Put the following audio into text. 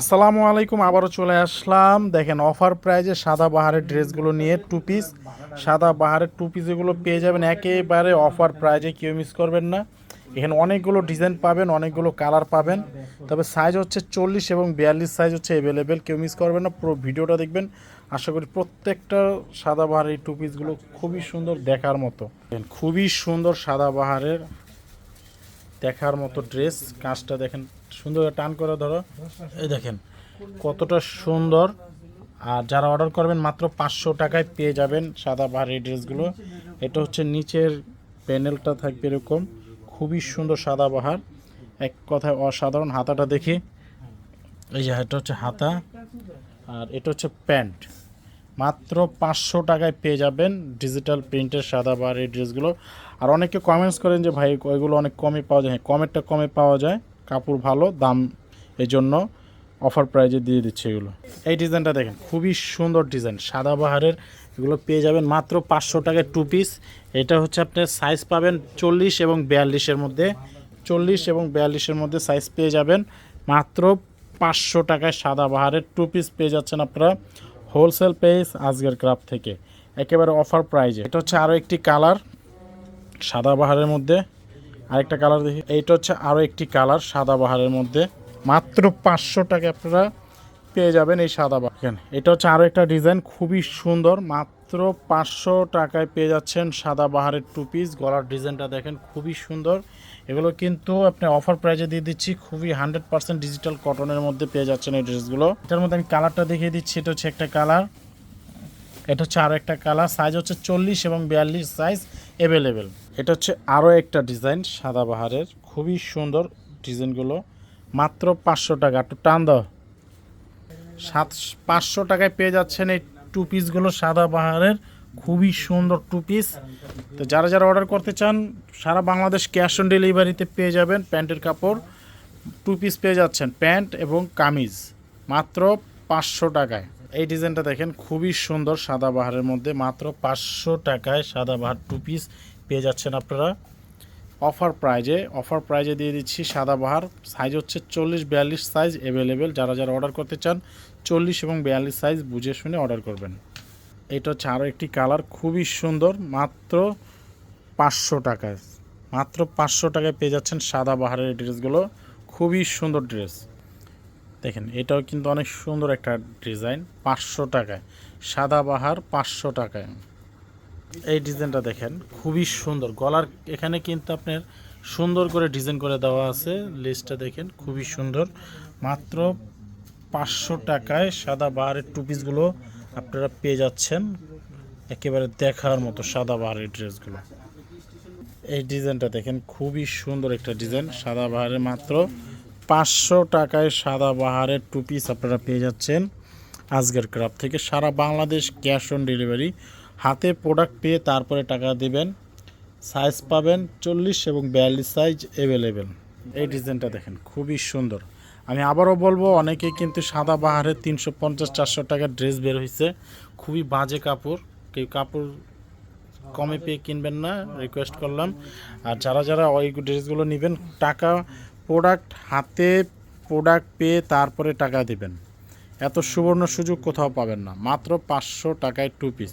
আসসালামু আলাইকুম, আবারও চলে আসলাম। দেখেন অফার প্রাইজে সাদা বাহারের ড্রেসগুলো নিয়ে টু পিস সাদা বাহারের টু পিস এগুলো পেয়ে যাবেন একেবারে অফার প্রাইজে কেউ মিস করবেন না। এখানে অনেকগুলো ডিজাইন পাবেন, অনেকগুলো কালার পাবেন। তবে সাইজ হচ্ছে চল্লিশ এবং বিয়াল্লিশ সাইজ হচ্ছে অ্যাভেলেবেল কেউ মিস করবেন না। পুরো ভিডিওটা দেখবেন। আশা করি প্রত্যেকটা সাদা বাহারের এই টু পিসগুলো খুবই সুন্দর দেখার মতো। খুবই সুন্দর সাদা বাহারের দেখার মতো ড্রেস কাজটা দেখেন সুন্দর টান করে ধরো। এই দেখেন, কতটা সুন্দর। আর যারা অর্ডার করবেন, মাত্র পাঁচশো টাকায় পেয়ে যাবেন সাদা এই ড্রেসগুলো। এটা হচ্ছে নিচের প্যানেলটা থাকবে এরকম। খুবই সুন্দর সাদা বাহার। এক কথায় অসাধারণ হাতাটা দেখি। এই যে এটা হচ্ছে হাতা। আর এটা হচ্ছে প্যান্ট। মাত্র পাঁচশো টাকায় পেয়ে যাবেন ডিজিটাল প্রিন্টের সাদা বার এই ড্রেসগুলো। আর অনেকে কমেন্টস করেন যে, ভাই ওইগুলো অনেক কমে পাওয়া যায়। হ্যাঁ কমেরটা কমে পাওয়া যায়। কাপড় ভালো, দাম এই জন্য অফার প্রাইজে দিয়ে দিচ্ছে এগুলো। এই ডিজাইনটা দেখেন, খুবই সুন্দর ডিজাইন, সাদা বাহারের, এগুলো পেয়ে যাবেন মাত্র পাঁচশো টাকায় টু পিস এটা হচ্ছে আপনার সাইজ পাবেন চল্লিশ এবং বিয়াল্লিশের মধ্যে, চল্লিশ এবং বিয়াল্লিশের মধ্যে সাইজ পেয়ে যাবেন মাত্র পাঁচশো টাকায় সাদা বাহারের টু পিস পেয়ে যাচ্ছেন আপনারা হোলসেল পেজ আজকের ক্রাফ থেকে। একেবারে অফার প্রাইজে এটা হচ্ছে আরও একটি কালার সাদা বাহারের মধ্যে। আরেকটা কালার দেখি। এইটা হচ্ছে আরও একটি কালার সাদা বাহারের মধ্যে। মাত্র পাঁচশো টাকা আপনারা পেয়ে যাবেন এই সাদা বাহার। এটা হচ্ছে আরও একটা ডিজাইন খুবই সুন্দর। মাত্র পাঁচশো টাকায় পেয়ে যাচ্ছেন সাদা বাহারের টু পিস গলার ডিজাইনটা দেখেন, খুবই সুন্দর। এগুলো কিন্তু আপনি অফার প্রাইজে দিয়ে দিচ্ছি, খুবই হান্ড্রেড পার্সেন্ট ডিজিটাল কটনের মধ্যে পেয়ে যাচ্ছেন এই ড্রেসগুলো এটার মধ্যে আমি কালারটা দেখিয়ে দিচ্ছি, এটা হচ্ছে একটা কালার এটা হচ্ছে আরও একটা কালার সাইজ হচ্ছে চল্লিশ এবং বিয়াল্লিশ সাইজ অ্যাভেলেবেল এটা হচ্ছে আরও একটা ডিজাইন, সাদা বাহারের। খুবই সুন্দর ডিজাইনগুলো। মাত্র পাঁচশো টাকা। একটু টান দাও। সাত, পাঁচশো টাকায় পেয়ে যাচ্ছেন এই টু পিসগুলো সাদা বাহারের। খুবই সুন্দর টু পিস তো যারা যারা অর্ডার করতে চান, সারা বাংলাদেশ ক্যাশ অন ডেলিভারিতে পেয়ে যাবেন প্যান্টের কাপড়। টু পিস পেয়ে যাচ্ছেন প্যান্ট এবং কামিজ। মাত্র পাঁচশো টাকায়। এই ডিজাইনটা দেখেন, খুবই সুন্দর সাদা বাহারের মধ্যে। মাত্র পাঁচশো টাকায় সাদা বাহার টু পিস পেয়ে যাচ্ছেন আপনারা। অফার প্রাইজে অফার প্রাইজে দিয়ে দিচ্ছি সাদা বাহার। সাইজ হচ্ছে চল্লিশ, বিয়াল্লিশ সাইজ অ্যাভেলেবেল যারা যারা অর্ডার করতে চান, চল্লিশ এবং বিয়াল্লিশ সাইজ বুঝে শুনে অর্ডার করবেন। এটা হচ্ছে আরও একটি কালার, খুবই সুন্দর, মাত্র পাঁচশো টাকায়। মাত্র পাঁচশো টাকায় পেয়ে যাচ্ছেন সাদা বাহারের ড্রেসগুলো। খুবই সুন্দর ড্রেস। দেখেন, এটাও কিন্তু অনেক সুন্দর একটা ডিজাইন, পাঁচশো টাকায়। সাদা বাহার পাঁচশো টাকায়। এই ডিজাইনটা দেখেন, খুবই সুন্দর। গলার এখানে কিন্তু আপনার সুন্দর করে ডিজাইন করে দেওয়া আছে। লেসটা দেখেন, খুবই সুন্দর। মাত্র পাঁচশো টাকায় সাদা বাহারের টু পিসগুলো আপনারা পেয়ে যাচ্ছেন। একেবারে দেখার মতো সাদা বাহারের ড্রেসগুলো এই ডিজাইনটা দেখেন, খুবই সুন্দর একটা ডিজাইন। সাদা বাহারের মাত্র পাঁচশো টাকায় সাদা বাহারের টু পিস আপনারা পেয়ে যাচ্ছেন। আজকের ক্রাফ থেকে সারা বাংলাদেশ ক্যাশ অন ডেলিভারি। হাতে প্রোডাক্ট পেয়ে তারপরে টাকা দিবেন সাইজ পাবেন চল্লিশ এবং বিয়াল্লিশ সাইজ অ্যাভেলেবেল এই ডিজাইনটা দেখেন, খুবই সুন্দর। আমি আবারও বলব অনেকে কিন্তু সাদা বাহারের তিনশো পঞ্চাশ, চারশো টাকার ড্রেস বের হয়েছে খুবই বাজে কাপড়, কেউ কাপড় কমে পেয়ে কিনবেন না রিকোয়েস্ট করলাম। আর যারা যারা ওই ড্রেসগুলো নেবেন, টাকা প্রোডাক্ট হাতে প্রোডাক্ট পেয়ে তারপরে টাকা দিবেন। এত সুবর্ণ সুযোগ কোথাও পাবেন না, মাত্র পাঁচশো টাকায় টু পিস